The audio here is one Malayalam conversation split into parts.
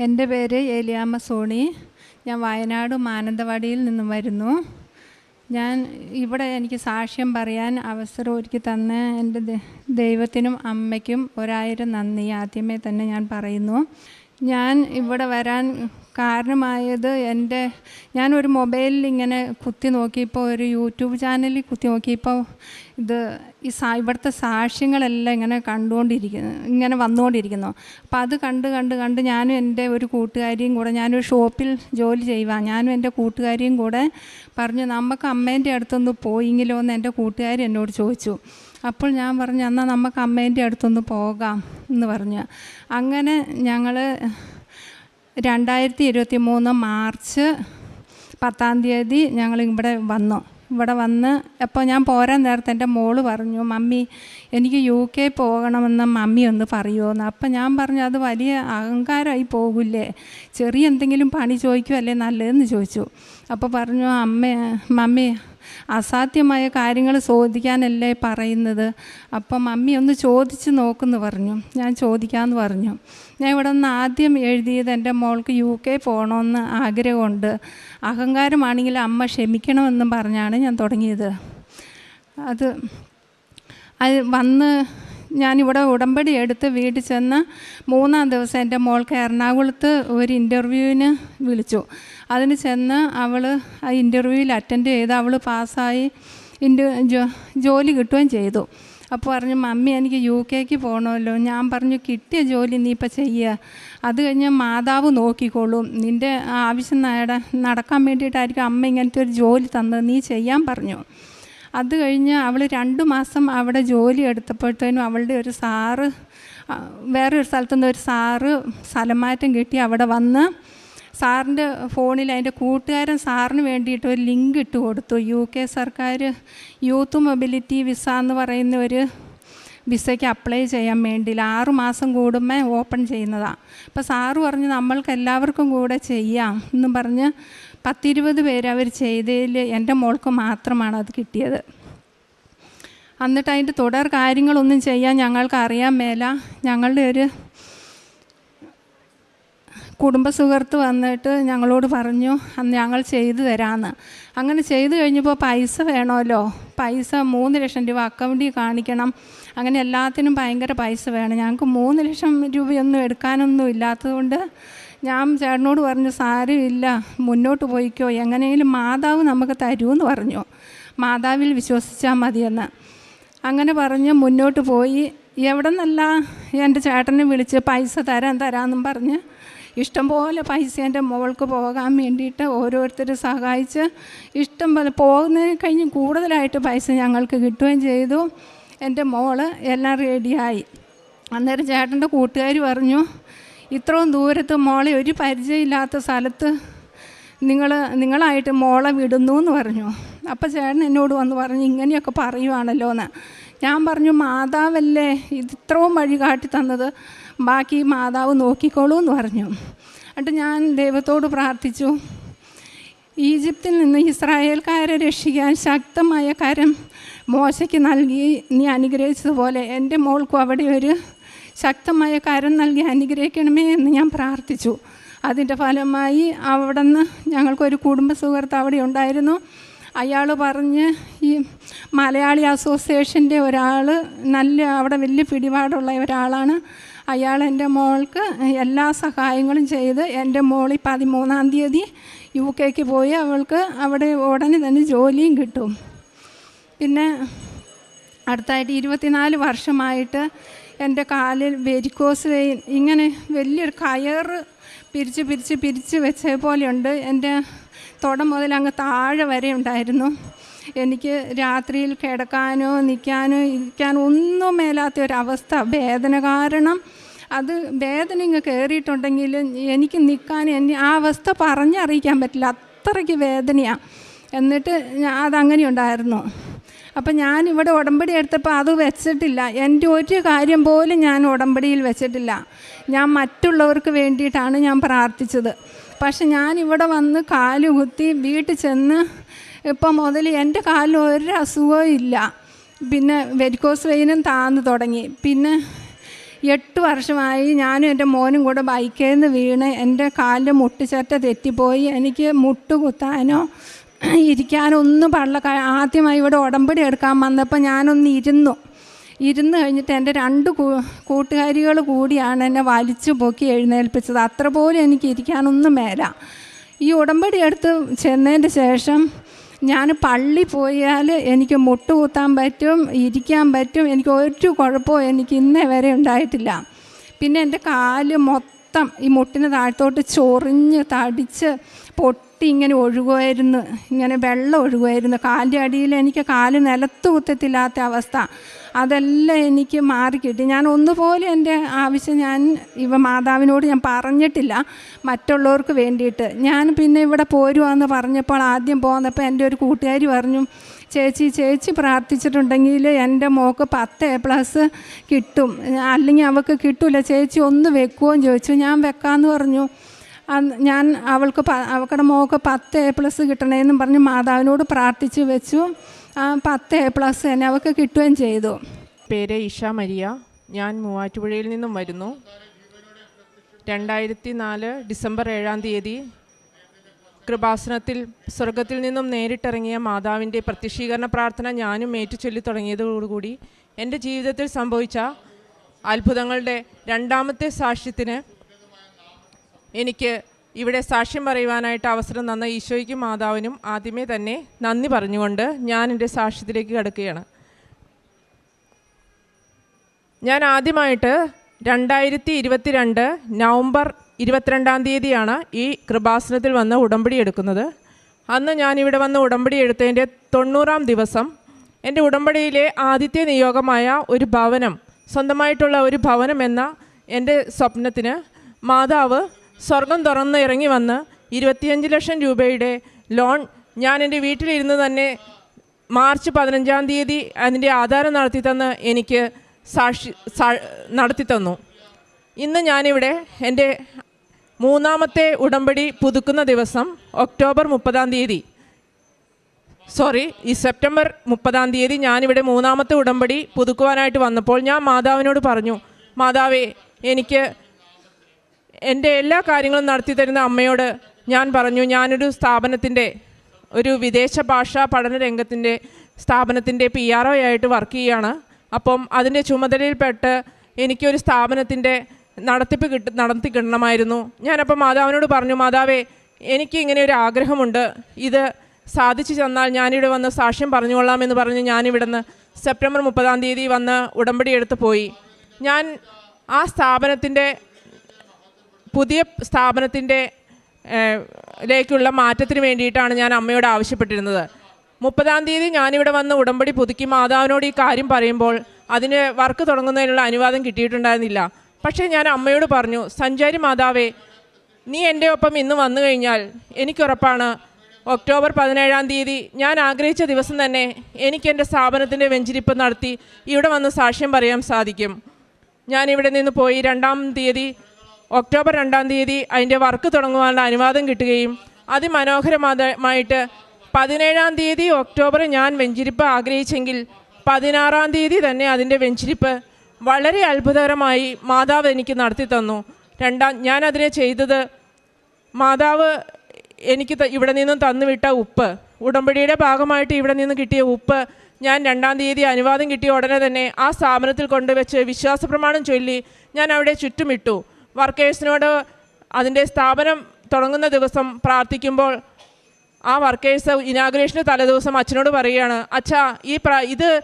എന്റെ പേര് ഏലിയാമ്മ സോണി. ഞാൻ വയനാട് മാനന്തവാടിയിൽ നിന്നും വരുന്നു. ഞാൻ ഇവിടെ എനിക്ക് സാക്ഷ്യം പറയാൻ അവസരം ഒരുക്കി തന്ന എന്റെ ദൈവത്തിനും അമ്മയ്ക്കും ഒരായിരം നന്ദി. ആദ്യമേ തന്നെ ഞാൻ പറയുന്നു. ഞാൻ ഇവിടെ വരാൻ കാരണമായത് എന്റെ ഞാനൊരു മൊബൈലിൽ ഇങ്ങനെ കുത്തി നോക്കിയപ്പോൾ ഒരു യൂട്യൂബ് ചാനലിൽ കുത്തി നോക്കിയപ്പോൾ ഇത് ഈ സാ ഇവിടുത്തെ സാക്ഷ്യങ്ങളെല്ലാം ഇങ്ങനെ കണ്ടുകൊണ്ടിരിക്കുന്നു ഇങ്ങനെ വന്നുകൊണ്ടിരിക്കുന്നു. അപ്പോൾ അത് കണ്ട് കണ്ട് കണ്ട് ഞാനും എന്റെ ഒരു കൂട്ടുകാരിയും കൂടെ ഞാനൊരു ഷോപ്പിൽ ജോലി ചെയ്യുക ഞാനും എന്റെ കൂട്ടുകാരിയും കൂടെ പറഞ്ഞു നമുക്ക് അമ്മേന്റെ അടുത്തൊന്ന് പോയിങ്ങിലോ എന്ന് എന്റെ കൂട്ടുകാരി എന്നോട് ചോദിച്ചു. അപ്പോൾ ഞാൻ പറഞ്ഞു എന്നാൽ നമുക്ക് അമ്മേന്റെ അടുത്തൊന്ന് പോകാം എന്ന് പറഞ്ഞു. അങ്ങനെ ഞങ്ങൾ രണ്ടായിരത്തി ഇരുപത്തി മൂന്ന് മാർച്ച് പത്താം തീയതി ഞങ്ങൾ ഇവിടെ വന്നു. ഇവിടെ വന്ന് അപ്പോൾ ഞാൻ പോരാൻ നേരത്തെ എന്റെ മോൾ പറഞ്ഞു മമ്മി എനിക്ക് യു കെ പോകണമെന്ന് മമ്മി ഒന്ന് പറയുമെന്ന് അപ്പം ഞാൻ പറഞ്ഞു അത് വലിയ അഹങ്കാരമായി പോകില്ലേ? ചെറിയ എന്തെങ്കിലും പണി ചോദിക്കുമല്ലേ നല്ലതെന്ന് ചോദിച്ചു. അപ്പോൾ പറഞ്ഞു അമ്മ മമ്മി അസാധ്യമായ കാര്യങ്ങൾ ചോദിക്കാനല്ലേ പറയുന്നത്? അപ്പം മമ്മി ഒന്ന് ചോദിച്ച് നോക്കുമെന്ന് പറഞ്ഞു. ഞാൻ ചോദിക്കാമെന്ന് പറഞ്ഞു. ഞാൻ ഇവിടെ നിന്ന് ആദ്യം എഴുതിയത് എന്റെ മോൾക്ക് യു കെ പോകണമെന്ന് ആഗ്രഹമുണ്ട്. അഹങ്കാരമാണെങ്കിൽ അമ്മ ക്ഷമിക്കണമെന്നും പറഞ്ഞാണ് ഞാൻ തുടങ്ങിയത്. അത് അത് വന്ന് ഞാനിവിടെ ഉടമ്പടി എടുത്ത് വീട്ടിൽ ചെന്ന് മൂന്നാം ദിവസം എന്റെ മോൾക്ക് എറണാകുളത്ത് ഒരു ഇന്റർവ്യൂവിന് വിളിച്ചു. അതിന് ചെന്ന് അവൾ ആ ഇന്റർവ്യൂവിൽ അറ്റൻഡ് ചെയ്ത് അവൾ പാസ്സായി ഇന്റർ ജോലി കിട്ടുകയും ചെയ്തു. അപ്പോൾ പറഞ്ഞു മമ്മി എനിക്ക് യു കെക്ക് പോകണമല്ലോ ഞാൻ പറഞ്ഞു കിട്ടിയ ജോലി നീ ഇപ്പം ചെയ്യുക അത് കഴിഞ്ഞ് മാതാവ് നോക്കിക്കോളും. നിന്റെ ആവശ്യം നേടാൻ നടക്കാൻ വേണ്ടിയിട്ടായിരിക്കും അമ്മ ഇങ്ങനത്തെ ഒരു ജോലി തന്നത്. നീ ചെയ്യാൻ പറഞ്ഞു. അത് കഴിഞ്ഞ് അവൾ രണ്ട് മാസം അവിടെ ജോലി എടുത്തപ്പോഴത്തേനും അവളുടെ ഒരു സാറ് വേറൊരു സ്ഥലത്തുനിന്ന് ഒരു സാറ് സ്ഥലമാറ്റം കിട്ടി. അവിടെ വന്ന് സാറിന്റെ ഫോണിൽ അതിന്റെ കൂട്ടുകാരൻ സാറിന് വേണ്ടിയിട്ട് ഒരു ലിങ്ക് ഇട്ട് കൊടുത്തു. യു കെ സർക്കാർ യൂത്ത് മൊബിലിറ്റി വിസ എന്ന് പറയുന്ന ഒരു വിസയ്ക്ക് അപ്ലൈ ചെയ്യാൻ വേണ്ടിയില്ല ആറുമാസം കൂടുമ്പോൾ ഓപ്പൺ ചെയ്യുന്നതാണ് അപ്പോൾ സാറ് പറഞ്ഞ് നമ്മൾക്ക് എല്ലാവർക്കും കൂടെ ചെയ്യാം എന്നും പറഞ്ഞ് പത്തിരുപത് പേര് അവർ ചെയ്തതിൽ എന്റെ മോൾക്ക് മാത്രമാണ് അത് കിട്ടിയത്. എന്നിട്ട് അതിന്റെ തുടർ കാര്യങ്ങളൊന്നും ചെയ്യാൻ ഞങ്ങൾക്ക് അറിയാൻ മേല. ഞങ്ങളുടെ ഒരു കുടുംബ സുഹൃത്ത് വന്നിട്ട് ഞങ്ങളോട് പറഞ്ഞു അന്ന് ഞങ്ങൾ ചെയ്തു തരാമെന്ന് അങ്ങനെ ചെയ്തു കഴിഞ്ഞപ്പോൾ പൈസ വേണമല്ലോ. പൈസ മൂന്ന് ലക്ഷം രൂപ അക്കൗണ്ടിൽ കാണിക്കണം. അങ്ങനെ എല്ലാത്തിനും ഭയങ്കര പൈസ വേണം. ഞങ്ങൾക്ക് മൂന്ന് ലക്ഷം രൂപയൊന്നും എടുക്കാനൊന്നും ഇല്ലാത്തതുകൊണ്ട് ഞാൻ ചേട്ടനോട് പറഞ്ഞു സാരമില്ല മുന്നോട്ട് പോയിക്കോ. എങ്ങനെയെങ്കിലും മാതാവ് നമുക്ക് തരുമെന്ന് പറഞ്ഞു. മാതാവിൽ വിശ്വസിച്ചാൽ മതിയെന്ന്. അങ്ങനെ പറഞ്ഞ് മുന്നോട്ട് പോയി. എവിടെ നിന്നല്ല എന്റെ ചേട്ടനെ വിളിച്ച് പൈസ തരാൻ തരാമെന്നും പറഞ്ഞ് ഇഷ്ടംപോലെ പൈസ എന്റെ മോൾക്ക് പോകാൻ വേണ്ടിയിട്ട് ഓരോരുത്തർ സഹായിച്ച് ഇഷ്ടം പോലെ പോകുന്നതിന് കഴിഞ്ഞ് കൂടുതലായിട്ട് പൈസ ഞങ്ങൾക്ക് കിട്ടുകയും ചെയ്തു. എന്റെ മോൾ എല്ലാം റെഡിയായി. അന്നേരം ചേട്ടന്റെ കൂട്ടുകാർ പറഞ്ഞു ഇത്രയും ദൂരത്ത് മോളെ ഒരു പരിചയമില്ലാത്ത സ്ഥലത്ത് നിങ്ങൾ നിങ്ങളായിട്ട് മോളെ വിടുന്നു എന്ന് പറഞ്ഞു. അപ്പോൾ ചേട്ടൻ എന്നോട് വന്ന് പറഞ്ഞു ഇങ്ങനെയൊക്കെ പറയുവാണല്ലോ എന്ന് ഞാൻ പറഞ്ഞു മാതാവല്ലേ ഇത് ഇത്രയും വഴി കാട്ടി തന്നത്. ബാക്കി മാതാവ് നോക്കിക്കോളൂ എന്ന് പറഞ്ഞു. എന്നിട്ട് ഞാൻ ദൈവത്തോട് പ്രാർത്ഥിച്ചു. ഈജിപ്തിൽ നിന്ന് ഇസ്രായേൽക്കാരെ രക്ഷിക്കാൻ ശക്തമായ കരം മോശയ്ക്ക് നൽകി. നീ അനുഗ്രഹിച്ചതുപോലെ എന്റെ മോൾക്കും അവിടെ ഒരു ശക്തമായ കരം നൽകി അനുഗ്രഹിക്കണമേ എന്ന് ഞാൻ പ്രാർത്ഥിച്ചു. അതിന്റെ ഫലമായി അവിടെ നിന്ന് ഞങ്ങൾക്കൊരു കുടുംബ സുഹൃത്ത് അവിടെ ഉണ്ടായിരുന്നു. അയാൾ പറഞ്ഞ് ഈ മലയാളി അസോസിയേഷന്റെ ഒരാൾ നല്ല അവിടെ വലിയ പിടിപാടുള്ള ഒരാളാണ്. അയാൾ എന്റെ മോൾക്ക് എല്ലാ സഹായങ്ങളും ചെയ്ത് എന്റെ ഈ പതിമൂന്നാം തീയതി യു കെക്ക് പോയി അവൾക്ക് അവിടെ ഉടനെ തന്നെ ജോലിയും കിട്ടും. പിന്നെ അടുത്തായിട്ട് ഇരുപത്തിനാല് വർഷമായിട്ട് എന്റെ കാലിൽ വെരിക്കോസ് വെയിൻ ഇങ്ങനെ വലിയൊരു കയറ് പിരിച്ച് പിരിച്ച് പിരിച്ച് വെച്ചേ പോലെയുണ്ട് എന്റെ തുട മുതൽ അങ്ങ് താഴെ വരെ ഉണ്ടായിരുന്നു. എനിക്ക് രാത്രിയിൽ കിടക്കാനോ നിൽക്കാനോ ഇരിക്കാനോ ഒന്നും മേലാത്ത ഒരവസ്ഥ വേദന കാരണം. അത് വേദന ഇങ്ങ് കയറിയിട്ടുണ്ടെങ്കിൽ എനിക്ക് നിൽക്കാൻ എന്നെ ആ അവസ്ഥ പറഞ്ഞറിയിക്കാൻ പറ്റില്ല. അത്രയ്ക്ക് വേദനയാണ് എന്നിട്ട് അതങ്ങനെ ഉണ്ടായിരുന്നു. അപ്പം ഞാനിവിടെ ഉടമ്പടി എടുത്തപ്പോൾ അത് വെച്ചിട്ടില്ല. എന്റെ ഒരു കാര്യം പോലും ഞാൻ ഉടമ്പടിയിൽ വെച്ചിട്ടില്ല. ഞാൻ മറ്റുള്ളവർക്ക് വേണ്ടിയിട്ടാണ് ഞാൻ പ്രാർത്ഥിച്ചത്. പക്ഷെ ഞാനിവിടെ വന്ന് കാൽ കുത്തി വീട്ടിൽ ചെന്ന് ഇപ്പം മുതൽ എന്റെ കാലിൽ ഒരു അസുഖവും ഇല്ല. പിന്നെ വെരിക്കോസ് വെയിനും താന്ന് തുടങ്ങി. പിന്നെ എട്ട് വർഷമായി ഞാനും എന്റെ മോനും കൂടെ ബൈക്കിൽ നിന്ന് വീണ് എന്റെ കാലിന്റെ മുട്ടുചറ്റ തെറ്റിപ്പോയി. എനിക്ക് മുട്ട് കുത്താനോ ഇരിക്കാനോ ഒന്നും പാടില്ല. ആദ്യമായി ഇവിടെ ഉടമ്പടി എടുക്കാൻ വന്നപ്പോൾ ഞാനൊന്ന് ഇരുന്നു. ഇരുന്ന് കഴിഞ്ഞിട്ട് എന്റെ രണ്ട് കൂട്ടുകാരികൾ കൂടിയാണ് എന്നെ വലിച്ചു പൊക്കി എഴുന്നേൽപ്പിച്ചത്. അത്ര പോലും എനിക്ക് ഇരിക്കാനൊന്നും മേല. ഈ ഉടമ്പടി എടുത്ത് ചെന്നതിന്റെ ശേഷം ഞാൻ പള്ളി പോയാൽ എനിക്ക് മുട്ടുകുത്താൻ പറ്റും ഇരിക്കാൻ പറ്റും. എനിക്ക് ഒരു കുഴപ്പവും എനിക്ക് ഇന്നേ വരെ ഉണ്ടായിട്ടില്ല. പിന്നെ എന്റെ കാൽ മൊത്തം ഈ മുട്ടിന് താഴത്തോട്ട് ചൊറിഞ്ഞ് തടിച്ച് പൊട്ടി ഇങ്ങനെ ഒഴുകുമായിരുന്നു. ഇങ്ങനെ വെള്ളം ഒഴുകുമായിരുന്നു. കാലിന്റെ അടിയിൽ എനിക്ക് കാൽ നിലത്ത് കുത്തത്തില്ലാത്ത അവസ്ഥ. അതെല്ലാം എനിക്ക് മാറിക്കിട്ടി. ഞാൻ ഒന്നുപോലെ എന്റെ ആവശ്യം ഞാൻ ഇവ മാതാവിനോട് ഞാൻ പറഞ്ഞിട്ടില്ല. മറ്റുള്ളവർക്ക് വേണ്ടിയിട്ട്. ഞാൻ പിന്നെ ഇവിടെ പോരുവാന്ന് പറഞ്ഞപ്പോൾ ആദ്യം പോന്നപ്പോൾ എന്റെ ഒരു കൂട്ടുകാരി പറഞ്ഞു ചേച്ചി ചേച്ചി പ്രാർത്ഥിച്ചിട്ടുണ്ടെങ്കിൽ എന്റെ മോക്ക് പത്ത് എ പ്ലസ് കിട്ടും. അല്ലെങ്കിൽ അവൾക്ക് കിട്ടില്ല ചേച്ചി ഒന്ന് വെക്കുമോ എന്ന് ചോദിച്ചു. ഞാൻ വെക്കാമെന്ന് പറഞ്ഞു. ഞാൻ അവൾക്ക് അവളുടെ മോക്ക് പത്ത് എ പ്ലസ് കിട്ടണേന്നും പറഞ്ഞ് മാതാവിനോട് പ്രാർത്ഥിച്ച് വെച്ചു. ആ പത്ത് എ പ്ലസ് തന്നെ അവൾക്ക് കിട്ടുകയും ചെയ്തു. പേര് ഇഷ മരിയ. ഞാൻ മൂവാറ്റുപുഴയിൽ നിന്നും വരുന്നു. രണ്ടായിരത്തി നാല് ഡിസംബർ ഏഴാം തീയതി കൃപാസനത്തിൽ സ്വർഗത്തിൽ നിന്നും നേരിട്ടിറങ്ങിയ മാതാവിന്റെ പ്രത്യക്ഷീകരണ പ്രാർത്ഥന ഞാനും ഏറ്റുചൊല്ലി തുടങ്ങിയതോടുകൂടി എന്റെ ജീവിതത്തിൽ സംഭവിച്ച അത്ഭുതങ്ങളുടെ രണ്ടാമത്തെ സാക്ഷ്യത്തിന് എനിക്ക് ഇവിടെ സാക്ഷ്യം പറയുവാനായിട്ട് അവസരം തന്ന ഈശോയ്ക്കും മാതാവിനും ആദ്യമേ തന്നെ നന്ദി പറഞ്ഞുകൊണ്ട് ഞാൻ എന്റെ സാക്ഷ്യത്തിലേക്ക് കിടക്കുകയാണ്. ഞാൻ ആദ്യമായിട്ട് രണ്ടായിരത്തി ഇരുപത്തിരണ്ട് നവംബർ ഇരുപത്തിരണ്ടാം തീയതിയാണ് ഈ കൃപാസനത്തിൽ വന്ന് ഉടമ്പടി എടുക്കുന്നത്. അന്ന് ഞാൻ ഇവിടെ വന്ന് ഉടമ്പടി എടുത്തതിന്റെ തൊണ്ണൂറാം ദിവസം എന്റെ ഉടമ്പടിയിലെ ആദ്യത്തെ നിയോഗമായ ഒരു ഭവനം സ്വന്തമായിട്ടുള്ള ഒരു ഭവനം എന്ന എന്റെ സ്വപ്നത്തിന് മാതാവ് സ്വർഗം തുറന്ന് ഇറങ്ങി വന്ന് ഇരുപത്തിയഞ്ച് ലക്ഷം രൂപയുടെ ലോൺ ഞാൻ എന്റെ വീട്ടിലിരുന്ന് തന്നെ മാർച്ച് പതിനഞ്ചാം തീയതി അതിന്റെ ആധാരം നടത്തി തന്ന് എനിക്ക് സാക്ഷി നടത്തി തന്നു. ഇന്ന് ഞാനിവിടെ എന്റെ മൂന്നാമത്തെ ഉടമ്പടി പുതുക്കുന്ന ദിവസം ഒക്ടോബർ മുപ്പതാം തീയതി. സോറി ഈ സെപ്റ്റംബർ മുപ്പതാം തീയതി ഞാനിവിടെ മൂന്നാമത്തെ ഉടമ്പടി പുതുക്കുവാനായിട്ട് വന്നപ്പോൾ ഞാൻ മാതാവിനോട് പറഞ്ഞു മാതാവേ എനിക്ക് എന്റെ എല്ലാ കാര്യങ്ങളും നടത്തി തരുന്ന അമ്മയോട് ഞാൻ പറഞ്ഞു ഞാനൊരു സ്ഥാപനത്തിന്റെ ഒരു വിദേശ ഭാഷാ പഠന രംഗത്തിന്റെ സ്ഥാപനത്തിന്റെ പി ആർ ഒ ആയിട്ട് വർക്ക് ചെയ്യുകയാണ്. അപ്പം അതിന്റെ ചുമതലയിൽപ്പെട്ട് എനിക്കൊരു സ്ഥാപനത്തിന്റെ നടത്തിപ്പ് കിട്ട നടത്തി കിട്ടണമായിരുന്നു. ഞാനപ്പോൾ മാതാവിനോട് പറഞ്ഞു മാതാവേ എനിക്ക് ഇങ്ങനെ ഒരു ആഗ്രഹമുണ്ട്. ഇത് സാധിച്ചു തന്നാൽ ഞാനിവിടെ വന്ന് സാക്ഷ്യം പറഞ്ഞുകൊള്ളാമെന്ന് പറഞ്ഞ് ഞാനിവിടുന്ന് സെപ്റ്റംബർ മുപ്പതാം തീയതി വന്ന് ഉടമ്പടി എടുത്ത് പോയി. ഞാൻ ആ സ്ഥാപനത്തിന്റെ പുതിയ സ്ഥാപനത്തിന്റെ ലേക്കുള്ള മാറ്റത്തിന് വേണ്ടിയിട്ടാണ് ഞാൻ അമ്മയോട് ആവശ്യപ്പെട്ടിരുന്നത്. മുപ്പതാം തീയതി ഞാനിവിടെ വന്ന് ഉടമ്പടി പുതുക്കി മാതാവിനോട് ഈ കാര്യം പറയുമ്പോൾ അതിന് വർക്ക് തുടങ്ങുന്നതിനുള്ള അനുവാദം കിട്ടിയിട്ടുണ്ടായിരുന്നില്ല. പക്ഷേ ഞാൻ അമ്മയോട് പറഞ്ഞു സഞ്ചാരി മാതാവേ നീ എന്റെ ഒപ്പം ഇന്ന് വന്നു കഴിഞ്ഞാൽ എനിക്കുറപ്പാണ്. ഒക്ടോബർ പതിനേഴാം തീയതി ഞാൻ ആഗ്രഹിച്ച ദിവസം തന്നെ എനിക്ക് എന്റെ സ്ഥാപനത്തിന്റെ വെഞ്ചിരിപ്പ് നടത്തി ഇവിടെ വന്ന് സാക്ഷ്യം പറയാൻ സാധിക്കും. ഞാനിവിടെ നിന്ന് പോയി രണ്ടാം തീയതി ഒക്ടോബർ രണ്ടാം തീയതി അതിന്റെ വർക്ക് തുടങ്ങുവാനുള്ള അനുവാദം കിട്ടുകയും അതിമനോഹരമായിട്ട് പതിനേഴാം തീയതി ഒക്ടോബർ ഞാൻ വെഞ്ചിരിപ്പ് ആഗ്രഹിച്ചെങ്കിൽ പതിനാറാം തീയതി തന്നെ അതിന്റെ വെഞ്ചിരിപ്പ് വളരെ അത്ഭുതകരമായി മാതാവ് എനിക്ക് നടത്തി തന്നു. രണ്ടാം ഞാൻ അതിനെ ചെയ്തത് മാതാവ് എനിക്ക് ഇവിടെ നിന്നും തന്നുവിട്ട ഉപ്പ്. ഉടമ്പടിയുടെ ഭാഗമായിട്ട് ഇവിടെ നിന്ന് കിട്ടിയ ഉപ്പ് ഞാൻ രണ്ടാം തീയതി അനുവാദം കിട്ടിയ ഉടനെ തന്നെ ആ സ്ഥാപനത്തിൽ കൊണ്ടുവച്ച് വിശ്വാസപ്രമാണം ചൊല്ലി ഞാൻ അവിടെ ചുറ്റുമിട്ടു. വർക്കേഴ്സിനോട് അതിന്റെ സ്ഥാപനം തുടങ്ങുന്ന ദിവസം പ്രാർത്ഥിക്കുമ്പോൾ ആ വർക്കേഴ്സ് ഇനാഗുറേഷന് തലേദിവസം അച്ഛനോട് പറയുകയാണ് അച്ഛാ ഈ ഇത്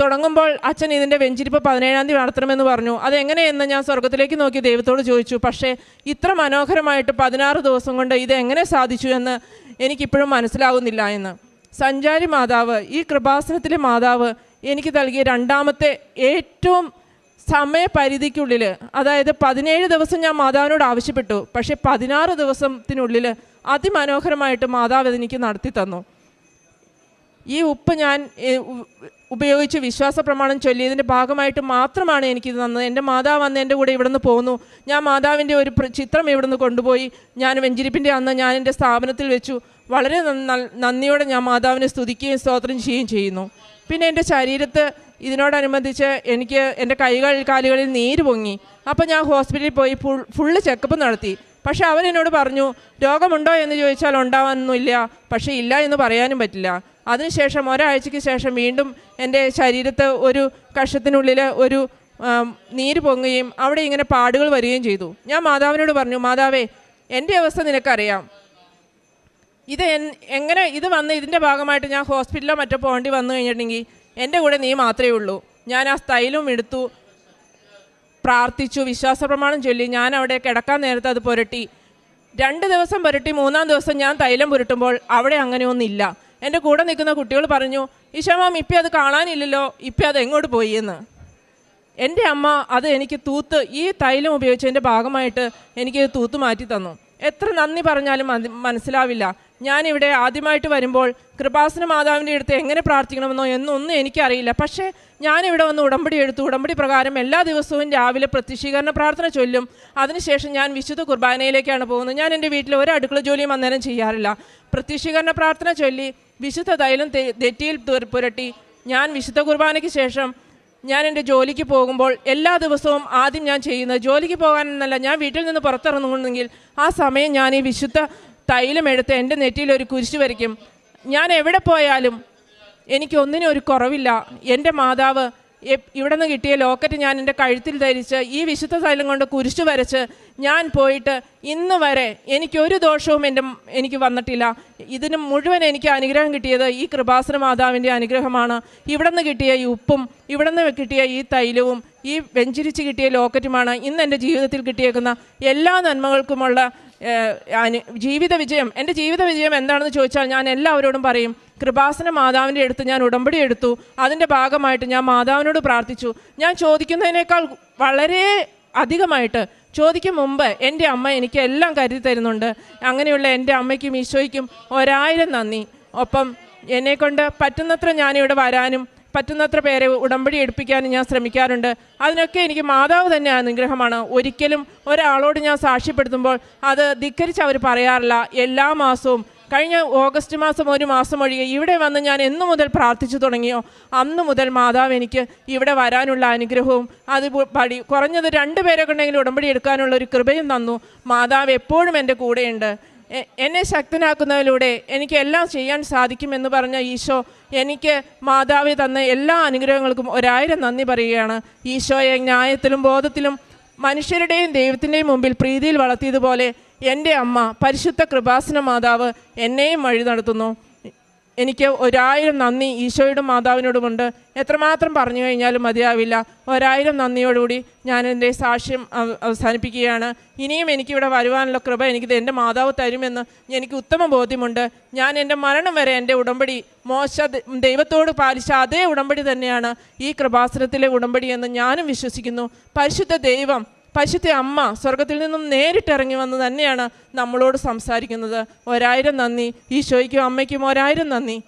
തുടങ്ങുമ്പോൾ അച്ഛൻ ഇതിന്റെ വെഞ്ചിരിപ്പ് പതിനേഴാം തീയതി നടത്തണമെന്ന് പറഞ്ഞു. അതെങ്ങനെയെന്ന് ഞാൻ സ്വർഗത്തിലേക്ക് നോക്കി ദൈവത്തോട് ചോദിച്ചു. പക്ഷേ ഇത്ര മനോഹരമായിട്ട് പതിനാറ് ദിവസം കൊണ്ട് ഇത് എങ്ങനെ സാധിച്ചു എന്ന് എനിക്കിപ്പോഴും മനസ്സിലാകുന്നില്ല എന്ന്. സഞ്ചാരി മാതാവ് ഈ കൃപാസനത്തിലെ മാതാവ് എനിക്ക് നൽകിയ രണ്ടാമത്തെ ഏറ്റവും സമയപരിധിക്കുള്ളിൽ അതായത് പതിനേഴ് ദിവസം ഞാൻ മാതാവിനോട് ആവശ്യപ്പെട്ടു. പക്ഷേ പതിനാറ് ദിവസത്തിനുള്ളിൽ അതിമനോഹരമായിട്ട് മാതാവ് എനിക്ക് നടത്തി തന്നു. ഈ ഉപ്പ് ഞാൻ ഉപയോഗിച്ച് വിശ്വാസ പ്രമാണം ചൊല്ലിയതിന്റെ ഭാഗമായിട്ട് മാത്രമാണ് എനിക്കിത് തന്നത്. എന്റെ മാതാവ് അന്ന് എന്റെ കൂടെ ഇവിടുന്ന് പോന്നു. ഞാൻ മാതാവിന്റെ ഒരു ചിത്രം ഇവിടുന്ന് കൊണ്ടുപോയി. ഞാൻ വെഞ്ചിരിപ്പിന്റെ അന്ന് ഞാൻ എന്റെ സ്ഥാപനത്തിൽ വെച്ചു. വളരെ നന്ദിയോടെ ഞാൻ മാതാവിനെ സ്തുതിക്കുകയും സ്തോത്രം ചെയ്യുകയും ചെയ്യുന്നു. പിന്നെ എന്റെ ശരീരത്ത് ഇതിനോടനുബന്ധിച്ച് എനിക്ക് എന്റെ കൈകൾ കാലുകളിൽ നീര് പൊങ്ങി. അപ്പോൾ ഞാൻ ഹോസ്പിറ്റലിൽ പോയി ഫുൾ ഫുള്ള് ചെക്കപ്പ് നടത്തി. പക്ഷെ അവരെന്നോട് പറഞ്ഞു രോഗമുണ്ടോ എന്ന് ചോദിച്ചാൽ ഉണ്ടാവാനൊന്നുമില്ല പക്ഷേ ഇല്ല എന്ന് പറയാനും പറ്റില്ല. അതിനുശേഷം ഒരാഴ്ചയ്ക്ക് ശേഷം വീണ്ടും എന്റെ ശരീരത്ത് ഒരു കഷത്തിനുള്ളിൽ ഒരു നീര് പൊങ്ങുകയും അവിടെ ഇങ്ങനെ പാടുകൾ വരികയും ചെയ്തു. ഞാൻ മാതാവിനോട് പറഞ്ഞു മാതാവേ എന്റെ അവസ്ഥ നിനക്കറിയാം. ഇത് എങ്ങനെ ഇത് വന്ന് ഇതിന്റെ ഭാഗമായിട്ട് ഞാൻ ഹോസ്പിറ്റലോ മറ്റോ പോകേണ്ടി വന്നു കഴിഞ്ഞിട്ടുണ്ടെങ്കിൽ എന്റെ കൂടെ നീ മാത്രമേ ഉള്ളൂ. ഞാൻ ആ സ്റ്റൈലും എടുത്തു. പ്രാർത്ഥിച്ചു. വിശ്വാസ പ്രമാണം ചൊല്ലി. ഞാൻ അവിടെ കിടക്കാൻ നേരത്ത് അത് പുരട്ടി. രണ്ട് ദിവസം പുരട്ടി. മൂന്നാം ദിവസം ഞാൻ തൈലം പുരട്ടുമ്പോൾ അവിടെ അങ്ങനെയൊന്നില്ല എന്റെ കൂടെ നിൽക്കുന്ന കുട്ടികൾ പറഞ്ഞു ഈശോമാം ഇപ്പം അത് കാണാനില്ലല്ലോ. ഇപ്പം അത് എങ്ങോട്ട് പോയി എന്ന്? എന്റെ അമ്മ അത് എനിക്ക് തൂത്ത് ഈ തൈലം ഉപയോഗിച്ചതിന്റെ ഭാഗമായിട്ട് എനിക്ക് തൂത്ത് മാറ്റി തന്നു. എത്ര നന്ദി പറഞ്ഞാലും മനസ്സിലാവില്ല. ഞാനിവിടെ ആദ്യമായിട്ട് വരുമ്പോൾ കൃപാസന മാതാവിന്റെ അടുത്ത് എങ്ങനെ പ്രാർത്ഥിക്കണമെന്നോ എന്നൊന്നും എനിക്കറിയില്ല. പക്ഷേ ഞാനിവിടെ വന്ന് ഉടമ്പടി എടുത്തു. ഉടമ്പടി പ്രകാരം എല്ലാ ദിവസവും രാവിലെ പ്രത്യക്ഷീകരണ പ്രാർത്ഥന ചൊല്ലും. അതിനുശേഷം ഞാൻ വിശുദ്ധ കുർബാനയിലേക്കാണ് പോകുന്നത്. ഞാൻ എന്റെ വീട്ടിൽ ഒരു അടുക്കള ജോലിയും അന്നേരം ചെയ്യാറില്ല. പ്രത്യക്ഷീകരണ പ്രാർത്ഥന ചൊല്ലി വിശുദ്ധ തൈലം തെറ്റിയിൽ പുരട്ടി ഞാൻ വിശുദ്ധ കുർബാനയ്ക്ക് ശേഷം ഞാൻ എന്റെ ജോലിക്ക് പോകുമ്പോൾ എല്ലാ ദിവസവും ആദ്യം ഞാൻ ചെയ്യുന്നത് ജോലിക്ക് പോകാനെന്നല്ല. ഞാൻ വീട്ടിൽ നിന്ന് പുറത്തിറങ്ങുന്നെങ്കിൽ ആ സമയം ഞാൻ ഈ വിശുദ്ധ തൈലം എടുത്ത് എന്റെ നെറ്റിയിൽ ഒരു കുരിശ് വരയ്ക്കും. ഞാൻ എവിടെ പോയാലും എനിക്ക് ഒന്നിനും ഒരു കുറവില്ല. എന്റെ മാതാവ് ഇവിടെ നിന്ന് കിട്ടിയ ലോക്കറ്റ് ഞാൻ എന്റെ കഴുത്തിൽ ധരിച്ച് ഈ വിശുദ്ധ തൈലം കൊണ്ട് കുരിശ് വരച്ച് ഞാൻ പോയിട്ട് ഇന്ന് വരെ എനിക്കൊരു ദോഷവും എന്റെ എനിക്ക് വന്നിട്ടില്ല. ഇതിന് മുഴുവൻ എനിക്ക് അനുഗ്രഹം കിട്ടിയത് ഈ കൃപാസന മാതാവിന്റെ അനുഗ്രഹമാണ്. ഇവിടെ നിന്ന് കിട്ടിയ ഈ ഉപ്പും ഇവിടെ നിന്ന് കിട്ടിയ ഈ തൈലവും ഈ വെഞ്ചിരിച്ച് കിട്ടിയ ലോക്കറ്റുമാണ് ഇന്ന് എന്റെ ജീവിതത്തിൽ കിട്ടിയേക്കുന്ന എല്ലാ നന്മകൾക്കുമുള്ള ജീവിത വിജയം. എന്റെ ജീവിത വിജയം എന്താണെന്ന് ചോദിച്ചാൽ ഞാൻ എല്ലാവരോടും പറയും കൃപാസന മാതാവിന്റെ അടുത്ത് ഞാൻ ഉടമ്പടി എടുത്തു. അതിന്റെ ഭാഗമായിട്ട് ഞാൻ മാതാവിനോട് പ്രാർത്ഥിച്ചു. ഞാൻ ചോദിക്കുന്നതിനേക്കാൾ വളരെ അധികമായിട്ട് ചോദിക്കും മുമ്പ് എന്റെ അമ്മ എനിക്ക് എല്ലാം കരുതി തരുന്നുണ്ട്. അങ്ങനെയുള്ള എന്റെ അമ്മയ്ക്കും ഈശോയ്ക്കും ഒരായിരം നന്ദി. ഒപ്പം എന്നെക്കൊണ്ട് പറ്റുന്നത്ര ഞാനിവിടെ വരാനും പറ്റുന്നത്ര പേരെ ഉടമ്പടി എടുപ്പിക്കാനും ഞാൻ ശ്രമിക്കാറുണ്ട്. അതിനൊക്കെ എനിക്ക് മാതാവ് തന്നെ അനുഗ്രഹമാണ് ഒരിക്കലും ഒരാളോട് ഞാൻ സാക്ഷ്യപ്പെടുത്തുമ്പോൾ അത് ധിക്കരിച്ച് അവർ പറയാറില്ല. എല്ലാ മാസവും കഴിഞ്ഞ ഓഗസ്റ്റ് മാസം ഒരു മാസം ഒഴികെ ഇവിടെ വന്ന് ഞാൻ എന്നു മുതൽ പ്രാർത്ഥിച്ചു തുടങ്ങിയോ അന്ന് മുതൽ മാതാവ് എനിക്ക് ഇവിടെ വരാനുള്ള അനുഗ്രഹവും അത് പടി കുറഞ്ഞത് രണ്ട് പേരെ കൊണ്ടെങ്കിലും ഉടമ്പടി എടുക്കാനുള്ള ഒരു കൃപയും തന്നു. മാതാവ് എപ്പോഴും എന്റെ കൂടെയുണ്ട്. എന്നെ ശക്തനാക്കുന്നതിലൂടെ എനിക്ക് എല്ലാം ചെയ്യാൻ സാധിക്കുമെന്ന് പറഞ്ഞ ഈശോ എനിക്ക് മാതാവ് തന്ന എല്ലാ അനുഗ്രഹങ്ങൾക്കും ഒരായിരം നന്ദി പറയുകയാണ്. ഈശോയെ ന്യായത്തിലും ബോധത്തിലും മനുഷ്യരുടെയും ദൈവത്തിന്റെയും മുമ്പിൽ പ്രീതിയിൽ വളർത്തിയതുപോലെ എന്റെ അമ്മ പരിശുദ്ധ കൃപാസന മാതാവ് എന്നെയും വഴി നടത്തുന്നു. എനിക്ക് ഒരായിരം നന്ദി ഈശോയുടെ മാതാവിനോടുമുണ്ട്. എത്രമാത്രം പറഞ്ഞു കഴിഞ്ഞാലും മതിയാവില്ല. ഒരായിരം നന്ദിയോടുകൂടി ഞാൻ എന്റെ സാക്ഷ്യം അവസാനിപ്പിക്കുകയാണ്. ഇനിയും എനിക്കിവിടെ വരുവാനുള്ള കൃപ എനിക്കിത് എന്റെ മാതാവ് തരുമെന്ന് എനിക്ക് ഉത്തമ ബോധ്യമുണ്ട്. ഞാൻ എന്റെ മരണം വരെ എന്റെ ഉടമ്പടി മോശ ദൈവത്തോട് പാലിച്ച അതേ ഉടമ്പടി തന്നെയാണ് ഈ കൃപാസനത്തിലെ ഉടമ്പടിയെന്ന് ഞാനും വിശ്വസിക്കുന്നു. പരിശുദ്ധ ദൈവം പരിശുദ്ധ അമ്മ സ്വർഗത്തിൽ നിന്നും നേരിട്ടിറങ്ങി വന്ന് തന്നെയാണ് നമ്മളോട് സംസാരിക്കുന്നത്. ഒരായിരം നന്ദി. ഈശോയ്ക്കും അമ്മയ്ക്കും ഒരായിരം നന്ദി.